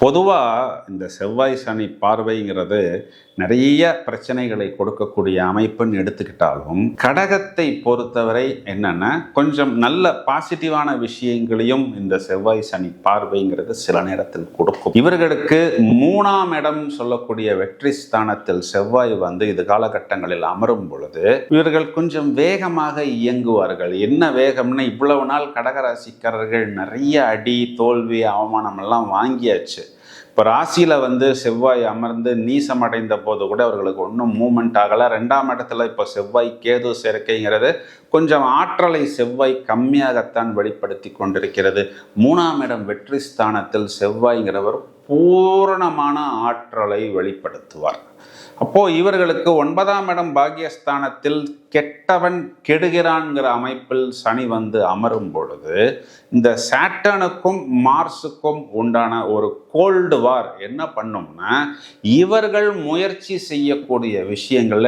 பொதுவாக இந்த செவ்வாய் சனி பார்வைங்கிறது நிறைய பிரச்சனைகளை கொடுக்கக்கூடிய அமைப்புன்னு எடுத்துக்கிட்டாலும் கடகத்தை பொறுத்தவரை என்னென்னா கொஞ்சம் நல்ல பாசிட்டிவான விஷயங்களையும் இந்த செவ்வாய் சனி பார்வைங்கிறது சில நேரத்தில் கொடுக்கும். இவர்களுக்கு மூணாம் இடம் சொல்லக்கூடிய வெற்றி ஸ்தானத்தில் செவ்வாய் வந்து இது காலகட்டங்களில் அமரும் பொழுது இவர்கள் கொஞ்சம் வேகமாக இயங்குவார்கள். என்ன வேகம்னு இவ்வளவு நாள் கடகராசிக்காரர்கள் நிறைய அடி தோல்வி அவமானம் எல்லாம் வாங்கியாச்சு. இப்போ ராசியில் வந்து செவ்வாய் அமர்ந்து நீசம் அடைந்த போது கூட அவர்களுக்கு ஒன்றும் மூமெண்ட் ஆகலை. ரெண்டாம் இடத்துல இப்போ செவ்வாய் கேது சேர்க்கைங்கிறது கொஞ்சம் ஆற்றலை செவ்வாய் கம்மியாகத்தான் வெளிப்படுத்தி கொண்டிருக்கிறது. மூணாம் இடம் வெற்றி ஸ்தானத்தில் செவ்வாய்ங்கிறவர் பூரணமான ஆற்றலை வெளிப்படுத்துவார். அப்போது இவர்களுக்கு ஒன்பதாம் இடம் பாக்கியஸ்தானத்தில் கெட்டவன் கெடுகிறான்ங்கிற அமைப்பில் சனி வந்து அமரும் பொழுது இந்த சாட்டனுக்கும் மார்ஸுக்கும் உண்டான ஒரு கோல்டு வார் என்ன பண்ணும்னா இவர்கள் முயற்சி செய்யக்கூடிய விஷயங்கள்ல